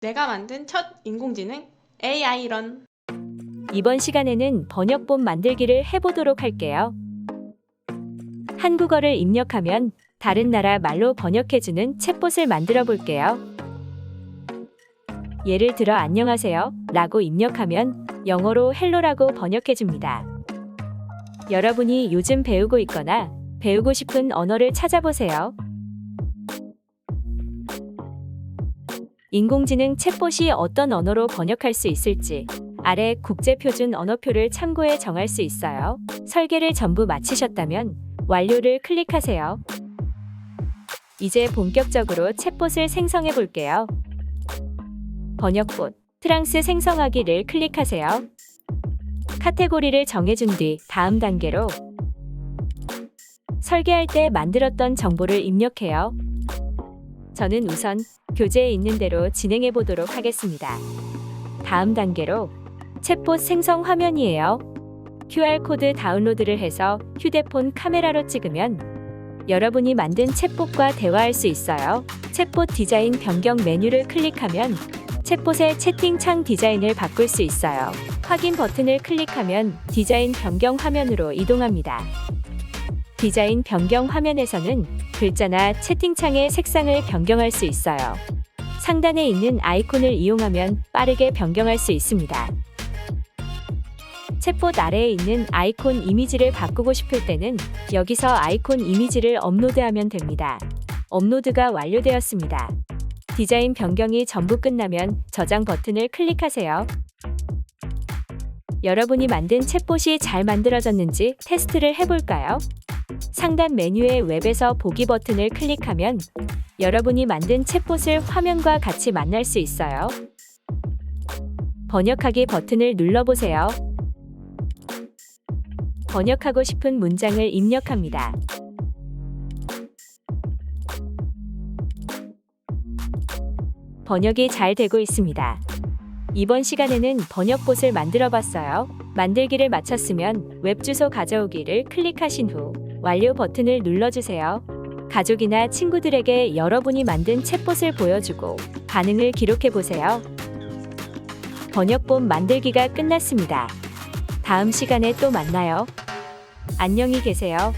내가 만든 첫 인공지능 AI런. 이번 시간에는 번역본 만들기를 해보도록 할게요. 한국어를 입력하면 다른 나라 말로 번역해주는 챗봇을 만들어 볼게요. 예를 들어 안녕하세요 라고 입력하면 영어로 헬로라고 번역해줍니다. 여러분이 요즘 배우고 있거나 배우고 싶은 언어를 찾아보세요. 인공지능 챗봇이 어떤 언어로 번역할 수 있을지 아래 국제표준 언어표를 참고해 정할 수 있어요. 설계를 전부 마치셨다면 완료를 클릭하세요. 이제 본격적으로 챗봇을 생성해 볼게요. 번역봇, 트랑스 생성하기를 클릭하세요. 카테고리를 정해준 뒤 다음 단계로 설계할 때 만들었던 정보를 입력해요. 저는 우선 교재에 있는 대로 진행해 보도록 하겠습니다. 다음 단계로 챗봇 생성 화면이에요. QR코드 다운로드를 해서 휴대폰 카메라로 찍으면 여러분이 만든 챗봇과 대화할 수 있어요. 챗봇 디자인 변경 메뉴를 클릭하면 챗봇의 채팅창 디자인을 바꿀 수 있어요. 확인 버튼을 클릭하면 디자인 변경 화면으로 이동합니다. 디자인 변경 화면에서는 글자나 채팅창의 색상을 변경할 수 있어요. 상단에 있는 아이콘을 이용하면 빠르게 변경할 수 있습니다. 챗봇 아래에 있는 아이콘 이미지를 바꾸고 싶을 때는 여기서 아이콘 이미지를 업로드하면 됩니다. 업로드가 완료되었습니다. 디자인 변경이 전부 끝나면 저장 버튼을 클릭하세요. 여러분이 만든 챗봇이 잘 만들어졌는지 테스트를 해볼까요? 상단 메뉴의 웹에서 보기 버튼을 클릭하면 여러분이 만든 챗봇을 화면과 같이 만날 수 있어요. 번역하기 버튼을 눌러보세요. 번역하고 싶은 문장을 입력합니다. 번역이 잘 되고 있습니다. 이번 시간에는 번역봇을 만들어 봤어요. 만들기를 마쳤으면 웹 주소 가져오기를 클릭하신 후 완료 버튼을 눌러주세요. 가족이나 친구들에게 여러분이 만든 챗봇을 보여주고 반응을 기록해 보세요. 번역본 만들기가 끝났습니다. 다음 시간에 또 만나요. 안녕히 계세요.